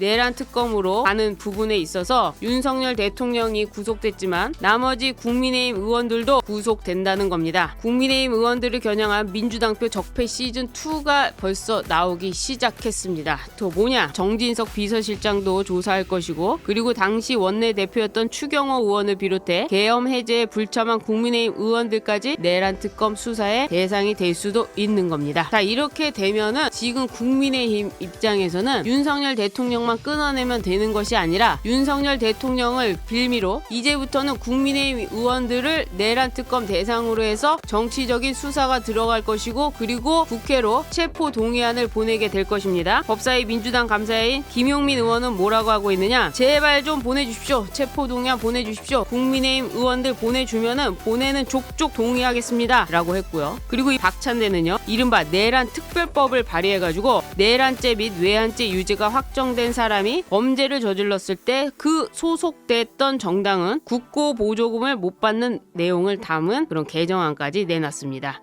내란 특검으로 가는 부분에 있어서 윤석열 대통령이 구속됐지만 나머지 국민의힘 의원들도 구속된다는 겁니다. 국민의힘 의원들을 겨냥한 민주당표 적폐 시즌 2가 벌써 나오기 시작했습니다. 또 뭐냐? 정진석 비서실장도 조사할 것이고 그리고 당시 원내 대표였던 추경호 의원을 비롯해 계엄 해제에 불참한 국민의힘 의원들까지 내란 특검 수사의 대상이 될 수도 있는 겁니다. 자 이렇게 되면은 지금 국민의힘 입장에서는 윤석열 대통령 만 끊어내면 되는 것이 아니라 윤석열 대통령을 빌미로 이제부터는 국민의힘 의원들을 내란 특검 대상으로 해서 정치적인 수사가 들어갈 것이고 그리고 국회로 체포 동의안을 보내게 될 것입니다. 법사위 민주당 감사인 김용민 의원은 뭐라고 하고 있느냐? 제발 좀 보내주십시오. 체포 동의안 보내주십시오. 국민의힘 의원들 보내주면은 보내는 족족 동의하겠습니다.라고 했고요. 그리고 이 박찬대는요, 이른바 내란 특별법을 발의해가지고 내란죄 및 외환죄 유죄가 확정된 사람이 범죄를 저질렀을 때 그 소속됐던 정당은 국고 보조금을 못 받는 내용을 담은 그런 개정안까지 내놨습니다.